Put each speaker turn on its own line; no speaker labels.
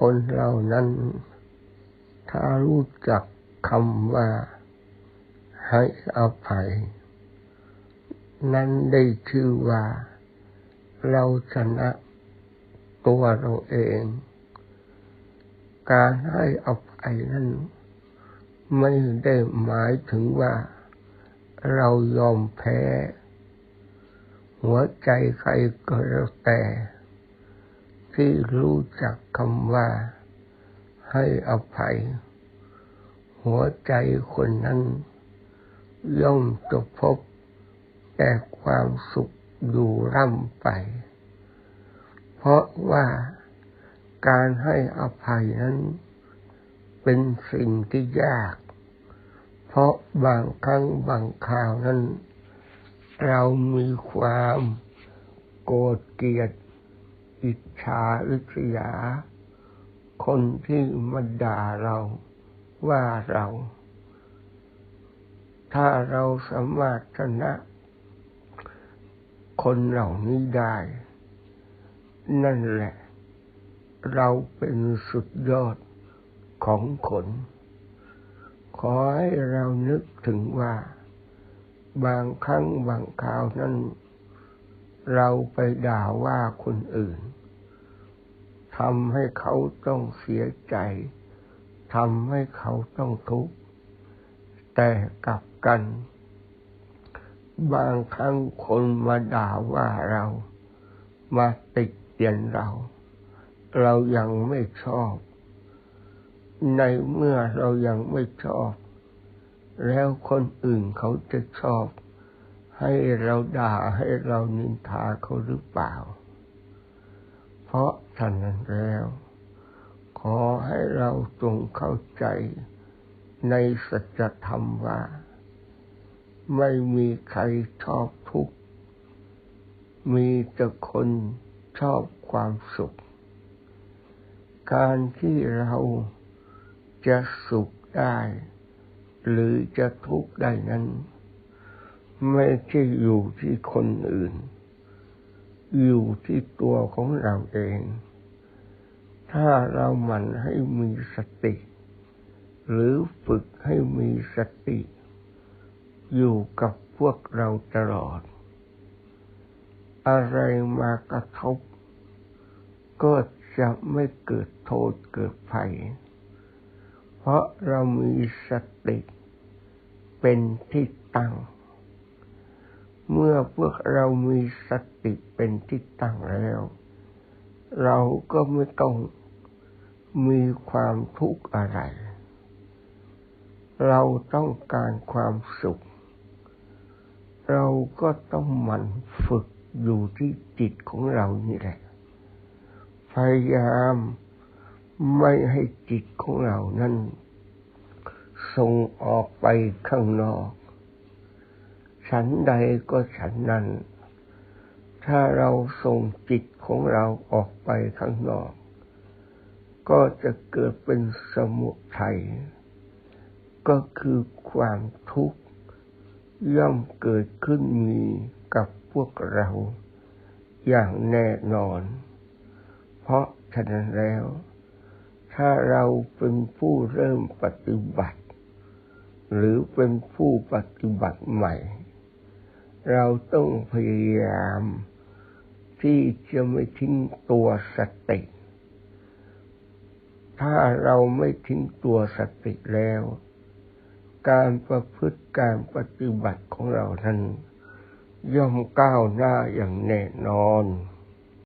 คนเหล่านั้น ถ้ารู้จักคำว่า ให้อภัย นั้นได้ชื่อว่า เราชนะตัวเราเอง การให้อภัยนั้น ไม่ได้หมายถึงว่า เรายอมแพ้ หัวใจใครก็แล้วแต่ ที่รู้จักคำว่าให้อภัย หัวใจคนนั้นย่อมจะพบแต่ความสุขอยู่ร่ำไป เพราะว่าการให้อภัยนั้น เป็นสิ่งที่ยาก เพราะบางครั้งบางคราวนั้น เรามีความโกรธเกลียด อิจฉาริษยา คนที่มาด่าเราว่าเรา ถ้าเราสามารถชนะ คนเหล่านี้ได้ นั่นแหละ เราเป็นสุดยอดของคน ขอให้เรานึกถึงว่า บางครั้งบางคราวนั้น เราไปด่าว่าคนอื่นทำให้เขาต้องเสียใจทำให้เขาต้องทุกข์แต่กลับกัน บางครั้งคนมาด่าว่าเรา มาติดเตียนเรา เรายังไม่ชอบ ในเมื่อเรายังไม่ชอบ แล้วคนอื่นเขาจะชอบ ให้เราด่าให้เรานินทาเขาหรือเปล่า เพราะฉะนั้นแล้ว ขอให้เราจงเข้าใจในสัจธรรมว่า ไม่มีใครชอบทุกข์ มีแต่คนชอบความสุข การที่เราจะสุขได้ หรือจะทุกข์ได้นั้น ไม่ใช่อยู่ที่คนอื่น อยู่ที่ตัวของเราเอง ถ้าเราหมั่นให้มีสติ หรือฝึกให้มีสติ อยู่กับพวกเราตลอด อะไรมากระทบ ก็จะไม่เกิดโทษเกิดภัย เพราะเรามีสติเป็นที่ตั้ง มื่อพวกเรามีสติเป็นที่ตั้งแล้ว เราก็ไม่ต้องมีความทุกข์อะไร เราต้องการความสุข เราก็ต้องหมั่นฝึกอยู่ที่จิตของเรานี่แหละ พยายามไม่ให้จิตของเรานั้นส่งออกไปข้างนอก ฉันใดก็ฉันนั้น ถ้าเราส่งจิตของเราออกไปข้างนอก ก็จะเกิดเป็นสมุทัย ก็คือความทุกข์ ย่อมเกิดขึ้นมีกับพวกเรา อย่างแน่นอน เพราะฉะนั้นแล้ว ถ้าเราเป็นผู้เริ่มปฏิบัติ หรือเป็นผู้ปฏิบัติใหม่ เราต้องพยายาม ที่จะไม่ทิ้งตัวสติ ถ้าเราไม่ทิ้งตัวสติแล้ว การประพฤติการปฏิบัติของเรานั้น ย่อมก้าวหน้าอย่างแน่นอน